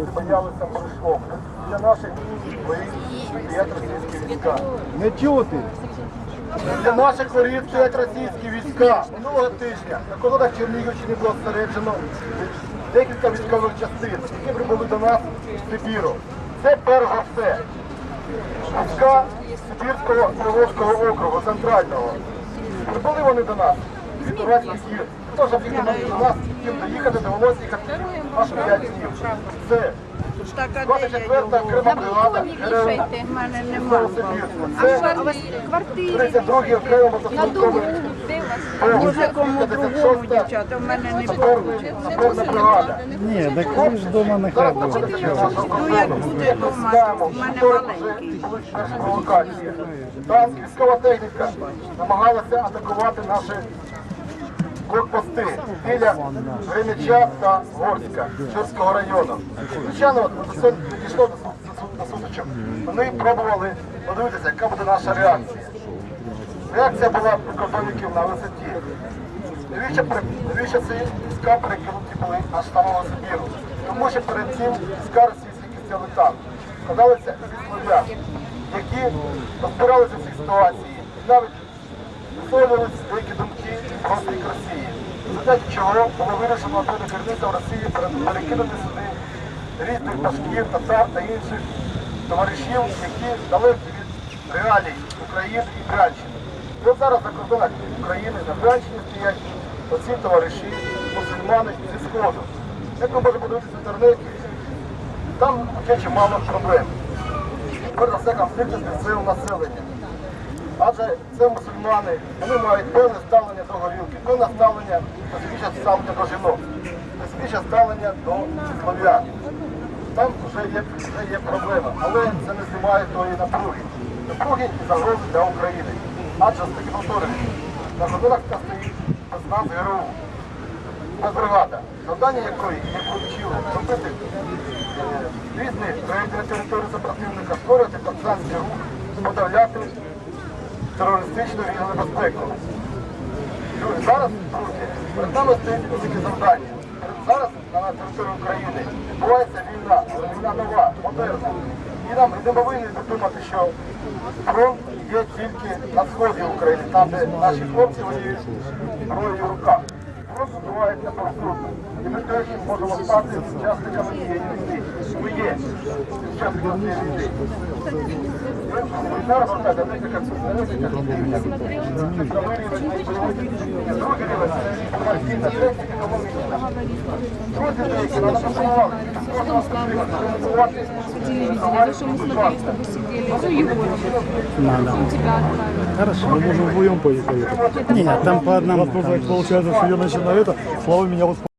боялися пройшло. Для наших стоять російські війська. Не чути. Для наших воріт стоять російські війська. Минулого тижня на кордонах Чернігівщини було зосереджено декілька військових частин, які прибули до нас з Сибіру. Це перш за все війська Сибірського Приволжського округу, центрального. Прибули вони до нас від Уральських гір. Хто ж їхати до нас, їм доїхати, довелося їхати аж 5 днів. Це Так, а де 24 я окрема бригада ГРУ. Це що, у вас квартири? 32 окремо мотострілковий Може кому другому, дівчата, в мене не. Запорна бригада. Ні, так ви ж вдома не Зараз ходили. знаходиться наша Ну як буде дома, Знаємо, в мене маленький. Танк, військова техніка намагалася атакувати наші блокпости біля Гремяча та Горська Чорського району. Звичайно, підійшло до су- сутичок. Вони пробували подивитися, яка буде наша реакція. Реакція була прикордонників на висоті. Навіщо, ці війська перекинуті були з самого Сибіру? Тому що перед цим війська російські кістяли там. Складалися слов'ян, які розбиралися в цій ситуації. І навіть висловлювалися деякі проти Росії. В чого було вирішено до керівництва Росії пере- перекинути сюди різних башків, татар та інших товаришів, які далекі від реалій України і Брянщини. І от зараз на кордонах України на Брянщині стоять оці товариші, мусульмани зі Сходу. Як ви можете подивитися в інтернеті, там є чимало проблем. Перш за все конфлікти з місцевим населенням. Адже це мусульмани, вони мають певне ставлення до горілки, певне ставлення, специфічне ставлення до жінок, специфічне ставлення до слов'ян. Там вже є, вже є проблема, але це не знімає тої напруги. Напруги і загрози для України. Адже з таки повторюю, на кордонах та стоїть нас ГРУ. Та бригада, завдання якої є ключів робити е, різні рейди на території супротивника, терористичну війну небезпеку. Друзі, зараз, друзі, перед нами стоїть велике завдання. Зараз на території України відбувається війна, війна нова, модерна. І нам не повинні думати, що фронт є тільки на сході України, там, де наші хлопці воюють зброєю в руках. Фронт відбувається повсюди. І ми теж можемо стати учасниками цієї війни. Ми є учасниками цієї війни. Зараз отак, декілька декілька рівня. Другий рівень це комерційна техніка, економічна. Друзі деякі нам запропонували кожного потрібно ремонтувати. телевидение, что мы смотрели с тобой сидели. Ну, Егор, Надо. он тебя отправил. Хорошо, мы можем вдвоем поехать. Нет, там по одному. Получается, что я начинаю это, Слава меня вот